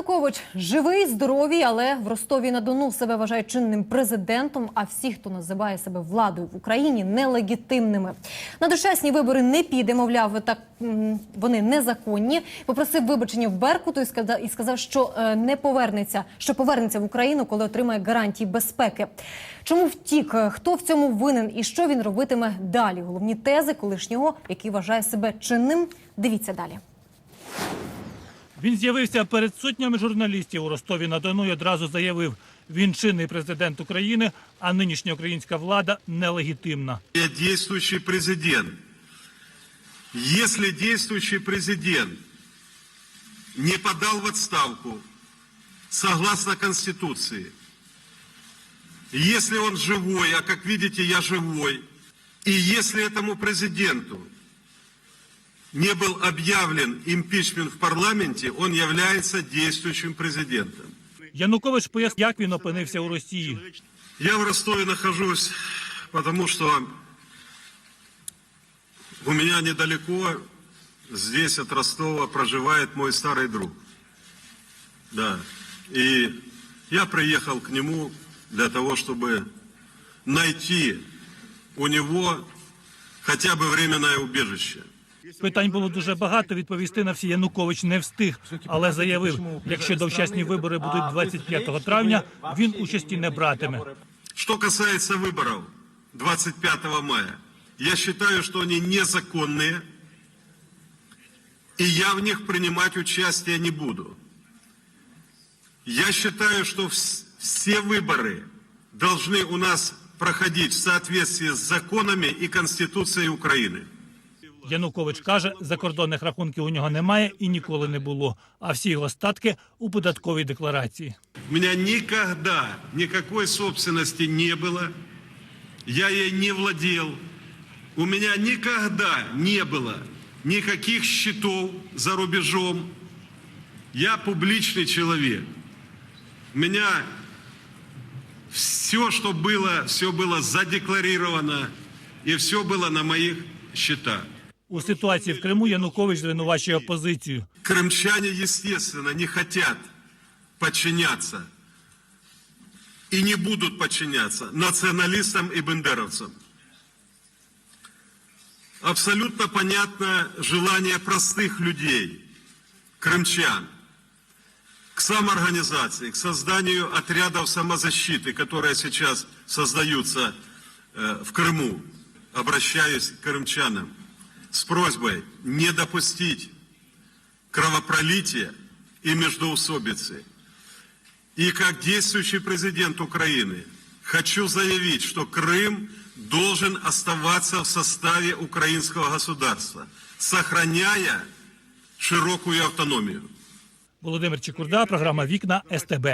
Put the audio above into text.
Янукович живий, здоровий, але в Ростові на Дону себе вважає чинним президентом. А всі, хто називає себе владою в Україні, нелегітимними. На дочасні вибори не піде. Мовляв, так вони незаконні. Попросив вибачення в Беркуту і сказав, і сказав, що е, не повернеться, що повернеться в Україну, коли отримає гарантії безпеки. Чому втік? Хто в цьому винен і що він робитиме далі? Головні тези колишнього, який вважає себе чинним. Дивіться далі. Він з'явився перед сотнями журналістів у Ростові на Дону і одразу заявив: він чинний президент України, а нинішня українська влада нелегітимна. Я действующий президент. Если действующий президент не подал в отставку согласно Конституции, если он живой, а как видите, я живой, и если этому президенту не был объявлен импичмент в парламенте, он является действующим президентом. Янукович пояснив, як він опинився у Росії. Я в Ростове нахожусь, потому что у меня недалеко, здесь от Ростова, проживает мой старый друг. Да. И я приехал к нему для того, чтобы найти у него хотя бы временное убежище. Питань було дуже багато. Відповісти на всі Янукович не встиг, але заявив, якщо довчасні вибори будуть 25 травня, він участі не братиме. Что касается выборов 25 мая, я считаю, что они незаконные, и я в них принимать участие не буду. Я считаю, что вс- все выборы должны у нас проходить в соответствии с законами и Конституцией Украины. Янукович каже, закордонних рахунків у нього немає і ніколи не було. А всі його статки у податковій декларації. У меня никогда никакой собственности не было. Я ей не владел. У меня никогда не было никаких счетов за рубежом. Я публичный человек. У меня все, что было, все было задекларировано, и все было на моих счетах. У ситуації в Криму Янукович звинувачує опозицію. Крымчане, естественно, не хотят подчиняться и не будут подчиняться националистам и бендеровцам. Абсолютно понятно желание простых людей, крымчан, к самоорганизации, к созданию отрядов самозащиты, которые сейчас создаются э, в Крыму. Обращаюсь к крымчанам с просьбой не допустить кровопролития и междоусобицы. И как действующий президент Украины хочу заявить, что Крым должен оставаться в составе украинского государства, сохраняя широкую автономию. Володимир Чекурда, програма Вікна СТБ.